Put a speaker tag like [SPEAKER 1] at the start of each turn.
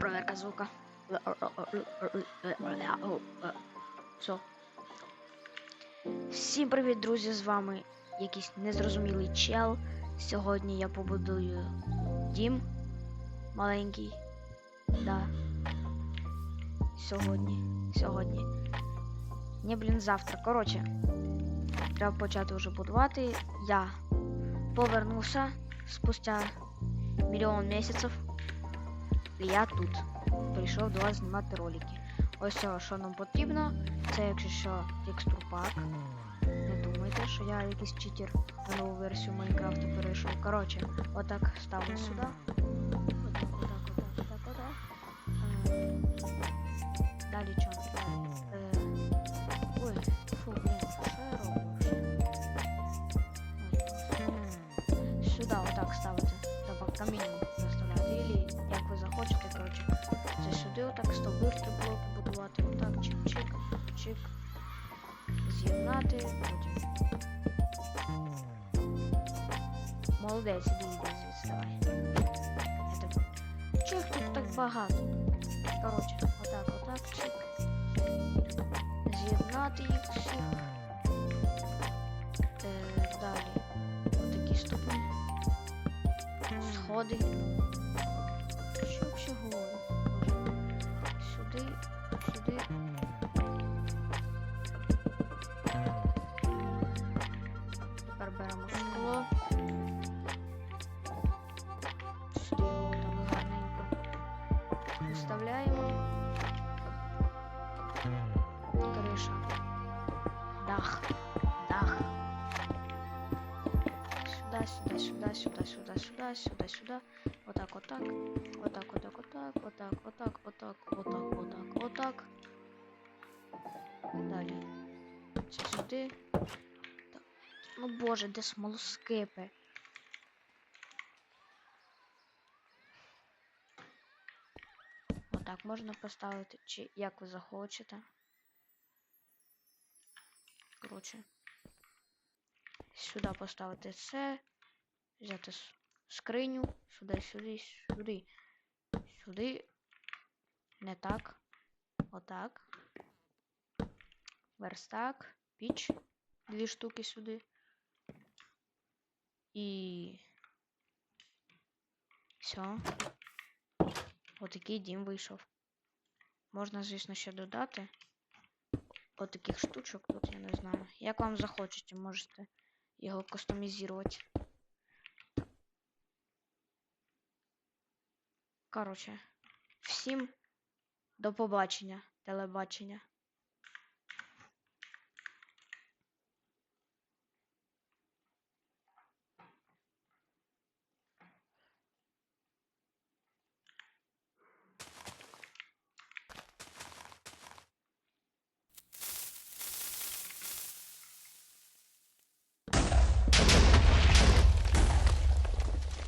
[SPEAKER 1] проверка звука. Все. Всім привіт, друзі! З вами якийсь незрозумілий чел. Сьогодні я побудую дім маленький. Да. Сьогодні. Сьогодні. Ні, блін, завтра. Коротше, треба почати вже будувати. Я повернувся спустя мільйон місяців. Я тут. Прийшов до вас знімати ролики. Ось все, що нам потрібно. Це якщо що текстурпак. Не думайте, що я якийсь читер на нову версію Майнкрафту перейшов. Коротше, отак ставлю сюди. Отак, отак, отак, отак, отак. Е, Далі що? Е, Ой, фу, блін, що я роблю? Сюди отак ставити. Треба камінь заставляти. Ви захочете, коротше. Це сюди отак стовбирки блоки будувати. Отак, чик-чик, чик. З'єднати, потім. Молодець, іди, іди звідси, давай. Я так... Чих тут так багато? Коротше, отак, отак, чик. З'єднати їх всіх. Е, далі. Отакі ступи. Сходи. Криша. Дах. Дах. Сюда, сюда, сюда, сюда, сюда, сюда, сюда, сюда. Отак, отак. Отак, отак, отак, отак, отак, отак, отак, отак, отак. Далі. Це сюди. Так. Ну боже, де смолоскипи? Отак можна поставити, чи як ви захочете. Коротше. Сюди поставити це. Взяти скриню. Сюди, сюди, сюди. Сюди. Не так. Отак. Верстак. Піч. Дві штуки сюди. І. Все. Отакий дім вийшов. Можна, звісно, ще додати. Отаких штучок тут, я не знаю. Як вам захочете, можете його кастомізувати. Коротше, всім до побачення, телебачення.